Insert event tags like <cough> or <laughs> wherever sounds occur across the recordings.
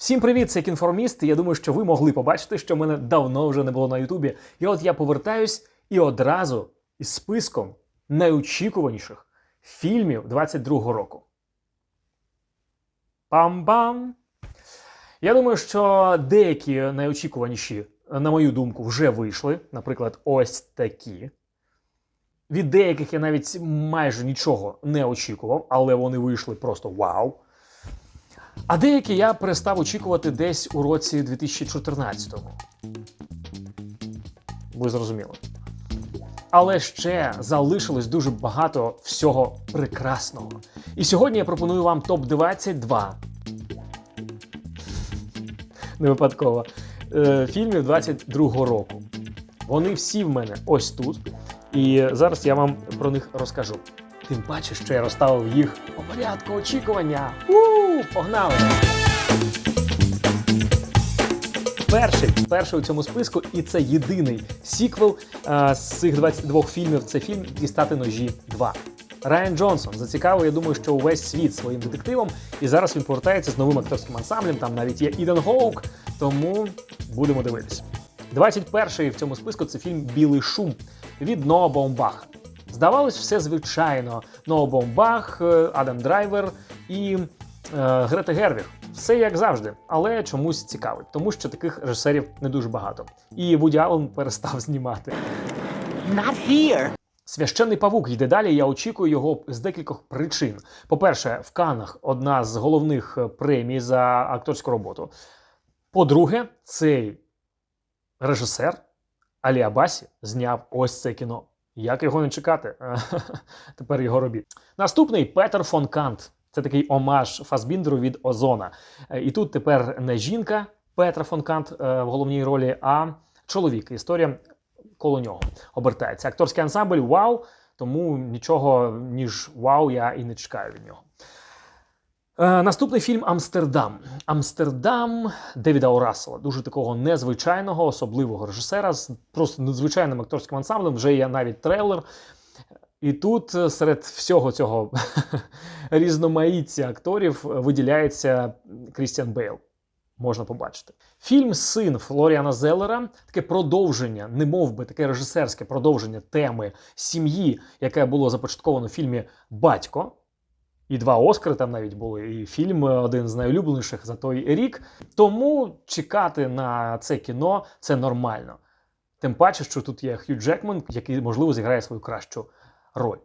Всім привіт, це кінформіст. Я думаю, що ви могли побачити, що мене давно вже не було на Ютубі. І от я повертаюсь і одразу із списком найочікуваніших фільмів 22-го року. Пам-пам! Я думаю, що деякі найочікуваніші, на мою думку, вже вийшли. Наприклад, ось такі. Від деяких я навіть майже нічого не очікував, але вони вийшли просто вау. А деякі я перестав очікувати десь у році 2014-му. Ви зрозуміли. Але ще залишилось дуже багато всього прекрасного. І сьогодні я пропоную вам топ-22 не випадково е, фільмів 22-го року. Вони всі в мене ось тут. І зараз я вам про них розкажу. Тим паче, що я розставив їх по порядку очікування. У, погнали! Перший, перший у цьому списку, і це єдиний сіквел е, з цих 22 фільмів. Це фільм Дістати ножі 2. Райан Джонсон зацікавив, я думаю, що увесь світ своїм детективом, і зараз він повертається з новим акторським ансамблем. Там навіть є Іден Гоук, тому будемо дивитися. 21-й в цьому списку це фільм Білий шум від Ноа Баумбаха. Здавалось, все звичайно. Ноа Баумбах, е, Адам Драйвер і е, Грета Гервіг. Все як завжди, але чомусь цікавить, тому що таких режисерів не дуже багато. І Вуді Аллен перестав <laughs> знімати. Not here. Священний павук йде далі. Я очікую його з декількох причин. По-перше, в Канах одна з головних е, премій за акторську роботу. По-друге, цей режисер Алі Абасі зняв ось це кіно. Як його не чекати? <laughs> Тепер його робіт. Наступний Петер фон Кант. Це такий омаж Фасбіндеру від Озона. Е, І тут тепер не жінка Петра фон Кант е, в головній ролі, а чоловік. Історія коло нього обертається. Акторський ансамбль вау, тому нічого ніж вау я і не чекаю від нього. Е, наступний фільм Амстердам. Амстердам Девіда Орасела, дуже такого незвичайного, особливого режисера з просто надзвичайним акторським ансамблем. Вже є навіть трейлер. І тут е, серед всього цього <laughs> різноманіття акторів е, виділяється Крістіан Бейл. Можна побачити. Фільм Син Флоріана Зеллера таке продовження, не мов би таке режисерське продовження теми сім'ї, яке було започатковано в фільмі Батько. І два Оскари там навіть були, і фільм е, один з найулюбленіших за той рік. Тому чекати на це кіно це нормально. Тим паче, що тут є Хью Джекман, який, можливо, зіграє свою кращу роль.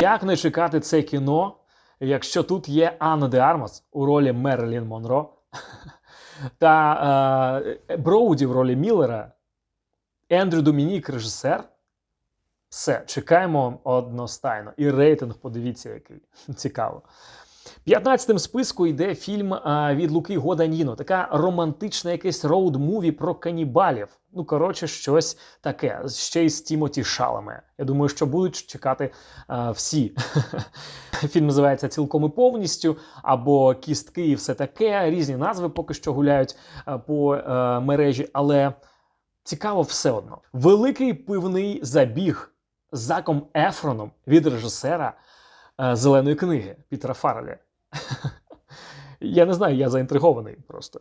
Як не чекати це кіно, якщо тут є Анна де Армас у ролі Мерлін Монро <laughs> та е, Броуді в ролі Міллера, Ендрю Домінік, режисер. Все, чекаємо одностайно. І рейтинг, подивіться, який <laughs> цікаво. 15-тим списку йде фільм а, від Луки Годаніно. Така романтична якесь роуд-муві про канібалів. Ну, коротше, щось таке. Ще й з Тімоті Шалами. Я думаю, що будуть чекати а, всі. <laughs> Фільм називається цілком і повністю, або кістки і все таке. Різні назви поки що гуляють по а, мережі, але цікаво все одно. Великий пивний забіг з Заком Ефроном від режисера е, зеленої книги Пітера Фаррелі. <laughs> Я не знаю, я заінтригований просто.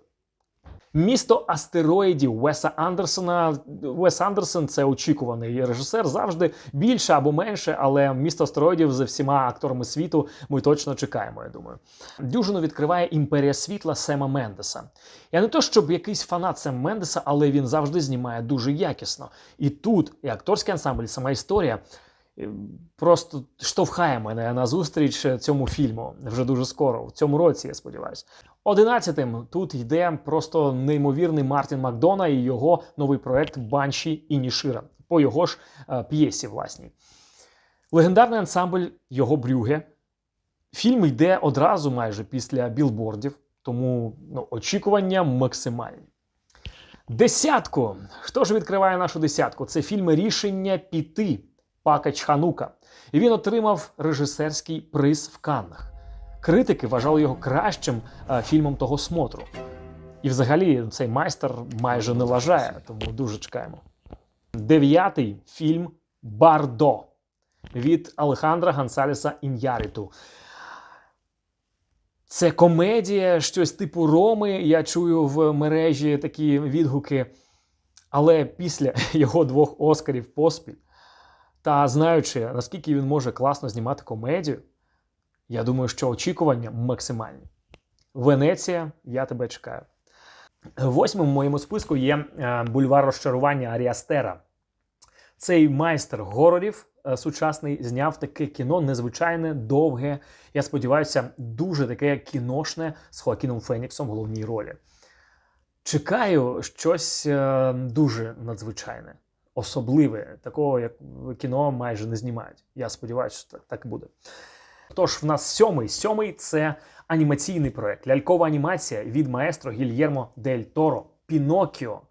Місто астероїдів Веса Андерсона. Вес Андерсон це очікуваний режисер завжди більше або менше, але місто астероїдів з всіма акторами світу ми точно чекаємо. Я думаю, дюжину відкриває імперія світла Сема Мендеса. Я не то, щоб якийсь фанат Сема Мендеса, але він завжди знімає дуже якісно. І тут і акторський ансамбль, і сама історія просто штовхає мене на зустріч цьому фільму вже дуже скоро, в цьому році, я сподіваюся. Одинадцятим тут йде просто неймовірний Мартін Макдона і його новий проект Банші і Нішира по його ж е, п'єсі власній. Легендарний ансамбль його брюге. Фільм йде одразу майже після білбордів, тому ну, очікування максимальні. Десятку. Хто ж відкриває нашу десятку? Це фільм Рішення піти Пака Чханука. І він отримав режисерський приз в Каннах. Критики вважали його кращим е, фільмом того смотру. І взагалі цей майстер майже не лажає, тому дуже чекаємо. Дев'ятий фільм Бардо від Алехандра Гансалеса Ін'яріту. Це комедія, щось типу Роми. Я чую в мережі такі відгуки. Але після <laughs> його двох Оскарів поспіль, та знаючи, наскільки він може класно знімати комедію, я думаю, що очікування максимальні. Венеція, я тебе чекаю. Восьмим в моєму списку є е, бульвар розчарування Аріастера. Цей майстер горорів е, сучасний зняв таке кіно незвичайне, довге. Я сподіваюся, дуже таке кіношне з Хоакіном Феніксом в головній ролі. Чекаю щось е, дуже надзвичайне, особливе, такого, як кіно майже не знімають. Я сподіваюся, що так, так і буде. Тож, в нас сьомий. Сьомий це анімаційний проект, лялькова анімація від маестро Гільєрмо Дель Торо. Пінокіо.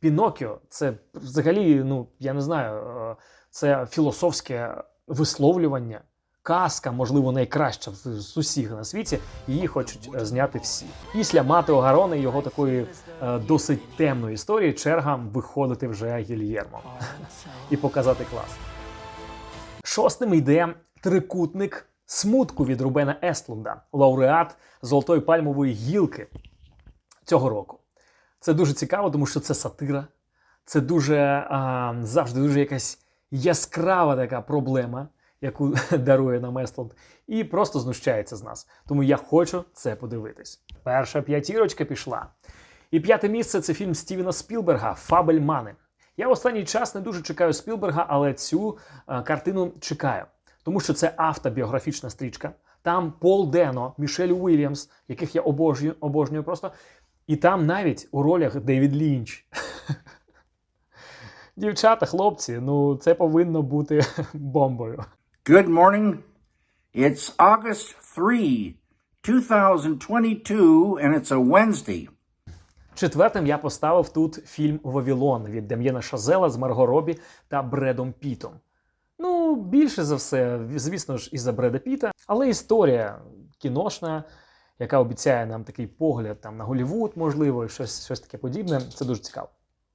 Пінокіо це взагалі, ну я не знаю, е, це філософське висловлювання, казка, можливо, найкраща з усіх на світі. Її хочуть е, зняти всі. Після Матео Гароне і його такої е, досить темної історії черга виходити вже Гільєрмо і показати клас. Шостим йде трикутник смутку від Рубена Естлунда, лауреат Золотої пальмової гілки цього року. Це дуже цікаво, тому що це сатира, це дуже а, завжди дуже якась яскрава така проблема, яку <laughs> дарує нам Естлунд, і просто знущається з нас. Тому я хочу це подивитись. Перша п'ятірочка пішла. І п'яте місце це фільм Стівена Спілберга Фабельмани. Я в останній час не дуже чекаю Спілберга, але цю е, картину чекаю, тому що це автобіографічна стрічка. Там Пол Дено, Мішель Уільямс, яких я обожнюю, обожнюю просто. І там навіть у ролях Девід Лінч. <laughs> Дівчата, хлопці, ну це повинно бути <laughs> бомбою. Good morning. It's August 3, 2022, and it's a Wednesday. Четвертим я поставив тут фільм Вавілон від Дем'єна Шазела з Марго Робі та Бредом Пітом. Ну, більше за все, звісно ж, із-за Бреда Піта, але історія кіношна, яка обіцяє нам такий погляд там на Голівуд, можливо, і щось, щось таке подібне. Це дуже цікаво.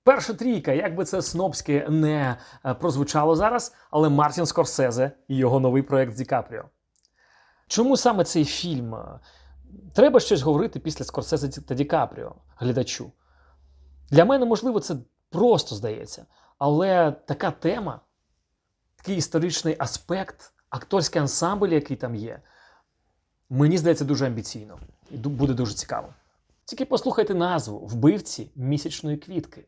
Перша трійка, як би це снобськи не е, прозвучало зараз, але Мартін Скорсезе і його новий проект з Ді Капріо. Чому саме цей фільм? Треба щось говорити після Скорсезе та Ді Капріо глядачу. Для мене, можливо, це просто здається. Але така тема, такий історичний аспект, акторський ансамбль, який там є, мені здається дуже амбіційно і буде дуже цікаво. Тільки послухайте назву Вбивці місячної квітки.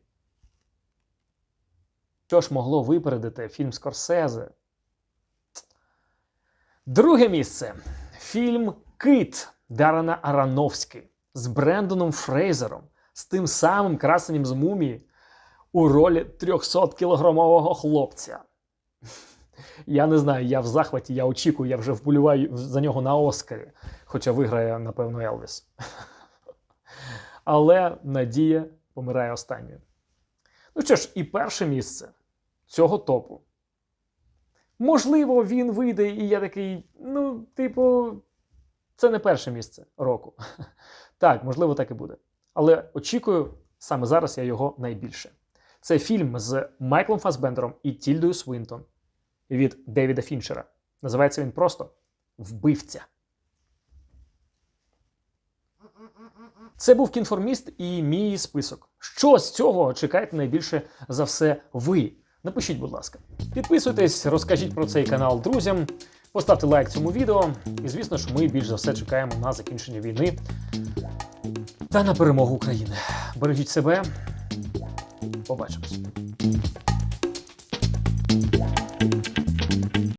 Що ж могло випередити фільм Скорсезе? Друге місце. Фільм Кит Дарана Аронофський з Брендоном Фрейзером, з тим самим красенням з мумії у ролі 300-кілограмового хлопця. Я не знаю, я в захваті, я очікую, я вже вболіваю за нього на Оскарі, хоча виграє, напевно, Елвіс. Але Надія помирає останньою. Ну що ж, і перше місце цього топу. Можливо, він вийде, і я такий, ну, типу, це не перше місце року. <laughs> Так, можливо, так і буде. Але очікую, саме зараз я його найбільше. Це фільм з Майклом Фасбендером і Тільдою Свинтон від Девіда Фінчера. Називається він просто Вбивця. Це був кінформіст і мій список. Що з цього чекаєте найбільше за все ви? Напишіть, будь ласка. Підписуйтесь, розкажіть про цей канал друзям, поставте лайк цьому відео. І звісно ж, ми більш за все чекаємо на закінчення війни та на перемогу України. Бережіть себе. Побачимось.